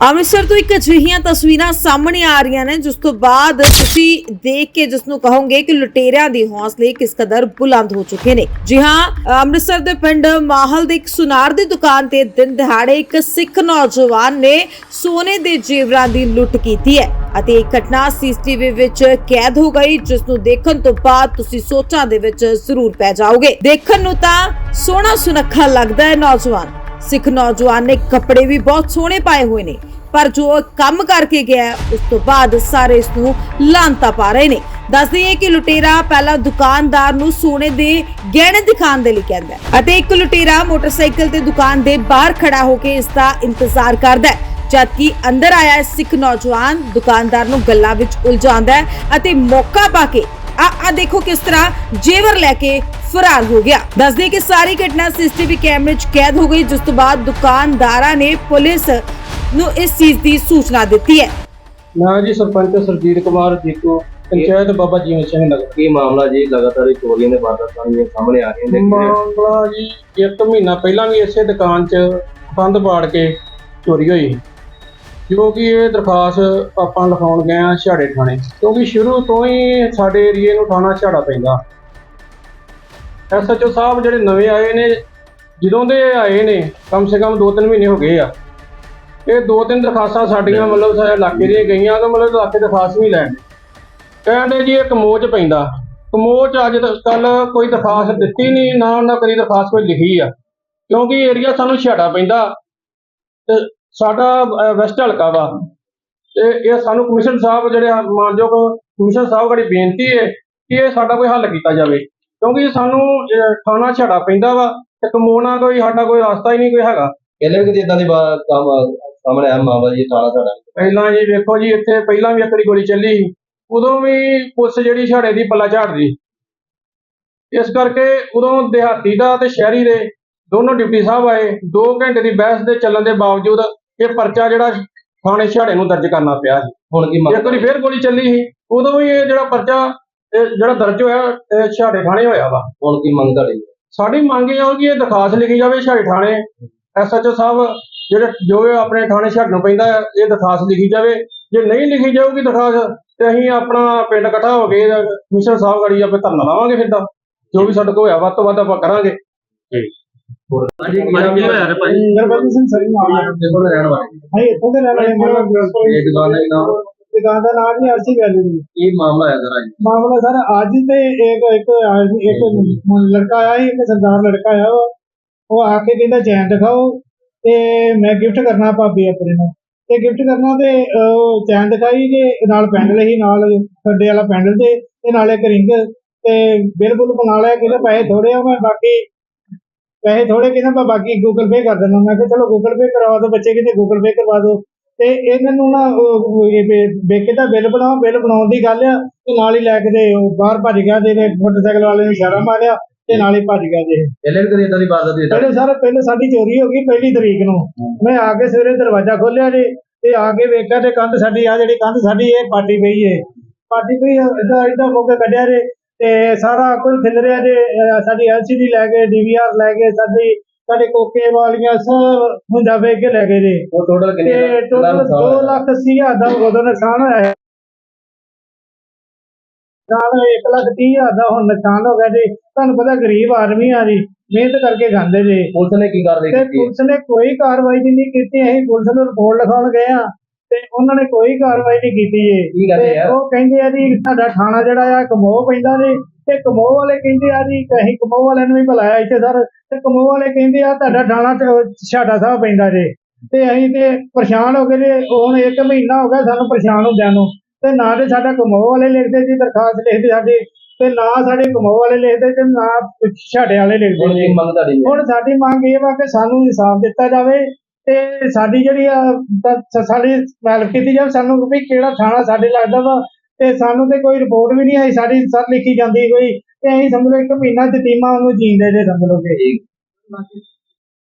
ਅੰਮ੍ਰਿਤਸਰ ਤੋਂ ਇੱਕ ਅਜਿਹੀਆਂ ਤਸਵੀਰਾਂ ਸਾਹਮਣੇ ਆ ਰਹੀਆਂ ਨੇ, ਜਿਸ ਤੋਂ ਬਾਅਦ ਤੁਸੀਂ ਦੇਖ ਕੇ ਜਿਸ ਨੂੰ ਕਹੋਗੇ ਕਿ ਲੁਟੇਰਿਆਂ ਦੇ ਹੌਸਲੇ ਕਿਸ ਕਦਰ ਬੁਲੰਦ ਹੋ ਚੁੱਕੇ ਨੇ। ਜੀ ਹਾਂ, ਅੰਮ੍ਰਿਤਸਰ ਦੇ ਪਿੰਡ ਮਾਹਲ ਦੇ ਇੱਕ ਸੁਨਾਰ ਦੀ ਦੁਕਾਨ ਤੇ ਦਿਨ ਦਿਹਾੜੇ ਇੱਕ ਸਿੱਖ ਨੌਜਵਾਨ ਨੇ ਸੋਨੇ ਦੇ ਜੇਵਰਾਂ ਦੀ ਲੁੱਟ ਕੀਤੀ ਹੈ ਅਤੇ ਇਹ ਘਟਨਾ ਸੀਸੀਟੀਵੀ ਵਿੱਚ ਕੈਦ ਹੋ ਗਈ, ਜਿਸ ਨੂੰ ਦੇਖਣ ਤੋਂ ਬਾਅਦ ਤੁਸੀਂ ਸੋਚਾਂ ਦੇ ਵਿੱਚ ਜ਼ਰੂਰ ਪੈ ਜਾਓਗੇ। ਦੇਖਣ ਨੂੰ ਤਾਂ ਸੋਹਣਾ ਸੁਨੱਖਾ ਲੱਗਦਾ ਹੈ ਨੌਜਵਾਨ। ਸਿੱਖ ਨੌਜਵਾਨ ਨੇ ਕੱਪੜੇ ਵੀ ਬਹੁਤ ਸੋਹਣੇ ਪਾਏ ਹੋਏ ਨੇ। ਪਰ ਜੋ ਕੰਮ ਕਰਕੇ ਗਿਆ ਉਸ ਤੋਂ ਬਾਅਦ ਸਾਰੇ ਇਸ ਨੂੰ ਲਾਂਤਾ ਪਾ ਰਹੇ ਨੇ। ਦੱਸ ਦਈਏ ਕਿ ਲੁਟੇਰਾ ਪਹਿਲਾਂ ਦੁਕਾਨਦਾਰ ਨੂੰ ਸੋਨੇ ਦੇ ਗਹਿਣੇ ਦਿਖਾਉਣ ਦੇ ਲਈ ਕਹਿੰਦਾ ਅਤੇ ਇੱਕ ਲੁਟੇਰਾ ਮੋਟਰਸਾਈਕਲ ਤੇ ਦੁਕਾਨ ਦੇ ਬਾਹਰ ਖੜਾ ਹੋ ਕੇ ਇਸ ਦਾ ਇੰਤਜ਼ਾਰ ਕਰਦਾ ਹੈ, ਜਦਕਿ ਅੰਦਰ ਆਇਆ ਸਿੱਖ ਨੌਜਵਾਨ ਦੁਕਾਨਦਾਰ ਨੂੰ ਗੱਲਾਂ ਵਿੱਚ ਉਲਝਾਉਂਦਾ ਹੈ ਅਤੇ ਮੌਕਾ ਪਾ ਕੇ ਆ ਆ ਦੇਖੋ ਕਿਸ ਤਰ੍ਹਾਂ ਜੇਵਰ ਲੈ ਕੇ ਫਰਾਰ ਹੋ ਗਿਆ। ਦੱਸਦੇ ਕਿ ਸਾਰੀ ਘਟਨਾ ਸੀਸੀਟੀਵੀ ਕੈਮਰੇ 'ਚ ਕੈਦ ਹੋ ਗਈ ਜਿਸ ਤੋਂ ਬਾਅਦ ਦੁਕਾਨਦਾਰਾਂ ਨੇ ਪੁਲਿਸ ਨੂੰ ਇਸ ਚੀਜ਼ ਦੀ ਸੂਚਨਾ ਦਿੱਤੀ ਹੈ। ਮੈਂ ਜੀ ਸਰਪੰਚ ਸਰਜੀਤ ਕੁਮਾਰ ਜੀਤੂ ਪੰਚਾਇਤ ਬਾਬਾ ਜੀਵਨ ਸਿੰਘ ਨਗਰ। ਕੀ ਮਾਮਲਾ ਜੀ? ਲਗਾਤਾਰ ਇਹ ਚੋਰੀਆਂ ਦੇ ਵਾਰਦਾਤਾਂ ਸਾਹਮਣੇ ਆ ਰਹੀਆਂ ਨੇ। ਮਾਮਲਾ ਜੀ ਇੱਕ ਮਹੀਨਾ ਪਹਿਲਾਂ ਵੀ ਇਸੇ ਦੁਕਾਨ 'ਚ ਬੰਦ ਪਾੜ ਕੇ ਚੋਰੀ ਹੋਈ। ਜੋ ਕਿ ਇਹ ਦਰਖਾਸਤ ਆਪਾਂ ਲਿਖਾਉਣ ਗਏ ਆ ਛਾੜੇ ਥਾਣੇ। ਕਿਉਂਕਿ ਸ਼ੁਰੂ ਤੋਂ ਹੀ ਸਾਡੇ ਏਰੀਏ ਨੂੰ ਥਾਣਾ ਛਾੜਾ ਪੈਂਦਾ। ਐਸਐਚਓ ਸਾਹਿਬ ਜਿਹੜੇ ਨਵੇਂ ਆਏ ਨੇ ਜਦੋਂ ਦੇ ਆਏ ਨੇ ਕਮ ਸੇ ਕਮ 2-3 ਮਹੀਨੇ ਹੋ ਗਏ ਆ। ਇਹ ਦੋ ਤਿੰਨ ਦਰਖਾਸਤਾਂ ਸਾਡੀਆਂ ਮਤਲਬ ਸਾਡੇ ਇਲਾਕੇ ਦੀਆਂ ਗਈਆਂ ਤਾਂ ਮਤਲਬ ਇਲਾਕੇ ਦਰਖਾਸਤ ਵੀ ਲੈਣ। ਕਹਿੰਦੇ ਜੀ ਇਹ ਕਮੋਚ ਪੈਂਦਾ। ਕਮੋਚ ਅੱਜ ਕੱਲ ਕੋਈ ਦਰਖਾਸਤ ਦਿੱਤੀ ਨਹੀਂ ਨਾ ਉਹਨਾਂ ਕਦੀ ਦਰਖਾਸਤ ਕੋਈ ਲਿਖੀ ਆ। ਕਿਉਂਕਿ ਏਰੀਆ ਸਾਨੂੰ ਛਾੜਾ ਪੈਂਦਾ। ਤੇ ਸਾਡਾ ਵੈਸਟ ਹਲਕਾ ਵਾ। ਤੇ ਇਹ ਸਾਨੂੰ ਕਮਿਸ਼ਨ ਸਾਹਿਬ ਜਿਹੜੇ ਆ, ਮਾਨਯੋਗ ਕਮਿਸ਼ਨ ਸਾਹਿਬ ਕੋਲ ਬੇਨਤੀ ਹੈ ਕਿ ਇਹ ਸਾਡਾ ਕੋਈ ਹੱਲ ਕੀਤਾ ਜਾਵੇ। ਕਿਉਂਕਿ ਸਾਨੂੰ ਥਾਣਾ ਛਾੜਾ ਪੈਂਦਾ ਵਾ ਤੇ ਕਮਾਉਣਾ ਕੋਈ ਸਾਡਾ ਕੋਈ ਰਸਤਾ ਹੀ ਨਹੀਂ ਕੋਈ ਹੈਗਾ। ਪਹਿਲੇ ਵੀ ਇਦਾਂ ਦੀ ਕੰਮ ਸਾਹਮਣੇ ਆਇਆ ਮਾਮਲਾ ਜੀ ਥਾਣਾ ਸਾਡਾ। ਪਹਿਲਾਂ ਜੀ ਵੇਖੋ ਜੀ ਇੱਥੇ ਪਹਿਲਾਂ ਵੀ ਇੱਕ ਵਾਰੀ ਗੋਲੀ ਚੱਲੀ ਸੀ। ਉਦੋਂ ਵੀ ਪੁਲਿਸ ਜਿਹੜੀ ਛਾੜੇ ਦੀ ਪੱਲਾ ਝਾੜਦੀ। ਇਸ ਕਰਕੇ ਉਦੋਂ ਦਿਹਾਤੀ ਦਾ ਤੇ ਸ਼ਹਿਰੀ ਦੇ ਦੋਨੋਂ ਡਿਊਟੀ ਸਾਹਿਬ ਆਏ। 2 ਘੰਟੇ ਦੀ ਬਹਿਸ ਦੇ ਚੱਲਣ ਦੇ ਬਾਵਜੂਦ ਇਹ ਪਰਚਾ ਜਿਹੜਾ ਥਾਣੇ ਛਾੜੇ ਨੂੰ ਦਰਜ ਕਰਨਾ ਪਿਆ ਸੀ। ਹੁਣ ਕੀ ਇੱਕ ਮੰਗ ਵਾਰੀ ਫੇਰ ਗੋਲੀ ਚੱਲੀ ਸੀ। ਉਦੋਂ ਵੀ ਇਹ ਜਿਹੜਾ ਪਰਚਾ ਇਹ ਜਿਹੜਾ ਦਰਜ ਹੋਇਆ ਛਾੜੇ ਥਾਣੇ ਹੋਇਆ ਵਾ। ਹੁਣ ਕੀ ਮੰਗ ਤੁਹਾਡੀ? ਸਾਡੀ ਮੰਗ ਇਹ ਆ ਕਿ ਇਹ ਦਰਖਾਸਤ ਲਿਖੀ ਜਾਵੇ ਛਾੜੇ ਥਾਣੇ। ਐਸਐਚਓ ਸਾਹਿਬ ਜਿਹੜੇ ਜੋ ਇਹ ਆਪਣੇ ਥਾਣੇ ਛੱਡਣ ਪੈਂਦਾ ਹੈ, ਇਹ ਦਰਖਾਸਤ ਲਿਖੀ ਜਾਵੇ। ਜੇ ਨਹੀਂ ਲਿਖੀ ਜਾਊਗੀ ਦਰਖਾਸਤ ਤੇ ਅਸੀਂ ਆਪਣਾ ਪਿੰਡ ਇਕੱਠਾ ਹੋ ਕੇ ਕਮਿਸ਼ਨ ਸਾਹਿਬ ਗੜੀ ਆਪੇ ਧਰਨਾ ਲਾਵਾਂਗੇ ਫਿਰ ਤਾਂ। ਜੋ ਵੀ ਸਾਡੇ ਕੋਲ ਹੋਇਆ ਵੱਧ ਤੋਂ ਵੱਧ ਆਪਾਂ ਕਰਾਂਗੇ। ਹਾਂਜੀ ਕੀ ਨਾਮ ਹੈ ਯਾਰ ਭਾਈ? ਗੁਰਬਖਸ਼ ਸਿੰਘ ਸਰੀ ਮਾਮਲਾ ਕਿੱਥੋਂ ਦੇ ਰਹਿਣ ਵਾਲੇ? ਹੈ ਇੱਥੋਂ ਦੇ ਰਹਿਣ ਵਾਲੇ ਮਤਲਬ ਇਹ ਦੁਕਾਨ ਦਾ ਕੀ ਨਾਮ? ਦੁਕਾਨ ਦਾ ਨਾਮ ਨਹੀਂ ਅਰਸੀ ਵੈਲੀ ਜੀ ਕੀ ਮਾਮਲਾ ਹੈ ਜ਼ਰਾ ਜੀ? ਮਾਮਲਾ ਸਰ ਅੱਜ ਤੇ ਇੱਕ ਇੱਕ ਆਦਮੀ- ਇੱਕ ਮੁੰ- ਲੜਕਾ ਆਇਆ ਸੀ, ਇੱਕ ਸਰਦਾਰ ਲੜਕਾ ਆਇਆ ਵਾ। ਉਹ ਆ ਕੇ ਕਹਿੰਦਾ ਚੈਨ ਦਿਖਾਓ ਤੇ ਮੈਂ ਗਿਫਟ ਕਰਨਾ ਭਾਬੀ ਆਪਣੇ ਨੂੰ। ਤੇ ਗਿਫਟ ਕਰਨਾ ਤੇ ਚੈਨ ਦਿਖਾਈ ਤੇ ਨਾਲ ਪੈਂਡਲ ਸੀ ਨਾਲ ਖੱਡੇ ਵਾਲਾ ਪੈਂਡਲ ਤੇ ਤੇ ਨਾਲ ਇੱਕ ਰਿੰਗ ਤੇ ਬਿਲਕੁਲ ਬਣਾ ਲਿਆ ਕਹਿੰਦਾ ਪੈਸੇ ਥੋੜੇ ਆ ਮੈਂ ਬਾਕੀ ਪੈਸੇ ਥੋੜੇ ਕਹਿੰਦਾ ਮੈਂ ਬਾਕੀ ਗੂਗਲ ਪੇ ਕਰ ਦਿੰਦਾ। ਮੈਂ ਕਿਹਾ ਚਲੋ ਗੂਗਲ ਪੇ ਕਰਵਾ ਦਿਓ ਬੱਚੇ ਕਹਿੰਦੇ ਗੂਗਲ ਪੇ ਕਰਵਾ ਦਿਓ। ਤੇ ਇਹਨਾਂ ਨੂੰ ਨਾ ਬੇਕੇ ਦਾ ਬਿੱਲ ਬਣਾਓ। ਬਿੱਲ ਬਣਾਉਣ ਦੀ ਗੱਲ ਆ ਤੇ ਨਾਲ ਹੀ ਲੈ ਕੇ ਤੇ ਬਾਹਰ ਭੱਜ ਗਿਆ ਤੇ ਮੋਟਰਸਾਈਕਲ ਵਾਲੇ ਨੂੰ ਇਸ਼ਾਰਾ ਮਾਰਿਆ ਤੇ ਨਾਲ ਹੀ ਭੱਜ ਗਿਆ ਜੇ। ਪਹਿਲੇ ਵੀ ਕਦੀ ਇਦਾਂ ਦੀ ਵਾਰਦਾਤ ਹੋਈ? ਪਹਿਲੇ ਸਰ ਪਹਿਲੇ ਸਾਡੀ ਚੋਰੀ ਹੋ ਗਈ ਪਹਿਲੀ ਤਰੀਕ ਨੂੰ। ਮੈਂ ਆ ਕੇ ਸਵੇਰੇ ਦਰਵਾਜ਼ਾ ਖੋਲਿਆ ਜੀ ਤੇ ਆ ਕੇ ਵੇਖਿਆ ਤੇ ਕੰਧ ਸਾਡੀ ਆ ਜਿਹੜੀ ਕੰਧ ਸਾਡੀ ਇਹ ਪਾਟੀ ਪਈ ਏ। ਪਾਟੀ ਪਈ ਇਦਾਂ ਇਦਾਂ ਮੌਕੇ ਕੱਢਿਆ ਜੇ। ਤੇ ਸਾਰਾ ਕੁਝ ਖਿਲ ਰਿਹਾ ਜੇ ਅਹ ਸਾਡੀ ਐਲਸੀਡੀ ਲੈ ਗਏ ਡੀਵੀਆਰ ਲੈ ਗਏ ਸਾਡੀ ਸਾਡੇ ਕੋਕੇ ਵਾਲੀਆਂ ਸਭ ਹੁੰਦਾ ਵੇਚ ਕੇ ਲੈ ਗਏ ਜੇ। ਉਹ ਟੋਟਲ ਕਿੰਨੇ ਤੇ ਟੋਟਲ ਨੁਕਸਾਨ 2 ਹੋਇਆ? ਲੱਖ 80 ਹਜ਼ਾਰ ਦਾ ਉਦੋਂ ਨੁਕਸਾਨ ਹੋਇਆ ਹੈ। ਨਾਲ 1 ਲੱਖ 30 ਹਜ਼ਾਰ ਦਾ ਹੁਣ ਨੁਕਸਾਨ ਹੋ ਗਿਆ ਜੀ। ਤੁਹਾਨੂੰ ਪਤਾ ਗਰੀਬ ਆਦਮੀ ਆ ਜੀ ਮਿਹਨਤ ਕਰਕੇ ਖਾਂਦੇ ਜੀ। ਪੁਲਿਸ ਨੇ ਕੀ ਕਾਰਵਾਈ ਤੇ ਕੀਤੀ? ਹੈ? ਪੁਲਿਸ ਨੇ ਕੋਈ ਕਾਰਵਾਈ ਨਹੀਂ ਕੀਤੀ ਅਸੀਂ ਪੁਲਿਸ ਨੂੰ ਰਿਪੋਰਟ ਲਿਖਾਉਣ ਗਏ ਆ ਤੇ ਉਹਨਾਂ ਨੇ ਕੋਈ ਕਾਰਵਾਈ ਨਹੀਂ ਕੀਤੀ ਜੀ। ਤੇ ਉਹ ਕਹਿੰਦੇ ਆ ਜੀ ਤੁਹਾਡਾ ਥਾਣਾ ਜਿਹੜਾ ਆ ਕਮੋਹ ਪੈਂਦਾ ਜੀ। ਤੇ ਕਮੋਹ ਵਾਲੇ ਕਹਿੰਦੇ ਆ ਜੀ ਅਸੀਂ ਕਮੋਹ ਵਾਲਿਆਂ ਨੂੰ ਵੀ ਬੁਲਾਇਆ ਇੱਥੇ ਸਰ। ਤੇ ਕਮੋਹ ਵਾਲੇ ਕਹਿੰਦੇ ਆ ਤੁਹਾਡਾ ਥਾਣਾ ਛਾਟਾ ਸਾਹਿਬ ਪੈਂਦਾ ਜੀ। ਤੇ ਅਸੀਂ ਤੇ ਪਰੇਸ਼ਾਨ ਹੋ ਗਏ ਜੀ। ਹੁਣ ਇੱਕ ਮਹੀਨਾ ਹੋ ਗਿਆ ਸਾਨੂੰ ਪਰੇਸ਼ਾਨ ਹੁੰਦਿਆਂ ਨੂੰ। ਤੇ ਨਾ ਤੇ ਸਾਡਾ ਕਮੋਹ ਵਾਲੇ ਲਿਖਦੇ ਜੀ ਦਰਖਾਸਤ ਲਿਖਦੇ ਸਾਡੀ। ਤੇ ਨਾ ਸਾਡੇ ਕਮੋਹ ਵਾਲੇ ਲਿਖਦੇ ਤੇ ਨਾ ਛਾਟੇ ਵਾਲੇ ਲਿਖਦੇ? ਹੁਣ ਸਾਡੀ ਮੰਗ ਇਹ ਵਾ ਕਿ ਸਾਨੂੰ ਇਨਸਾਫ ਦਿੱਤਾ ਜਾਵੇ। ਤੇ ਸਾਡੀ ਜਿਹੜੀ ਆ ਸਾਡੀ ਹੈਲਪ ਕੀਤੀ ਜਾਵੇ, ਸਾਨੂੰ ਵੀ ਕਿਹੜਾ ਥਾਣਾ ਸਾਡੇ ਲੱਗਦਾ ਵਾ, ਤੇ ਸਾਨੂੰ ਤੇ ਕੋਈ ਰਿਪੋਰਟ ਵੀ ਨਹੀਂ ਆਈ, ਸਾਡੀ ਸਰ ਲਿਖੀ ਜਾਂਦੀ ਕੋਈ, ਤੇ ਅਸੀਂ ਸਮਝ ਲਓ ਇੱਕ ਮਹੀਨਾ ਜਤੀਮਾ ਉਹਨੂੰ ਜੀਂਦੇ ਜੇ ਸਮਝ ਲਓ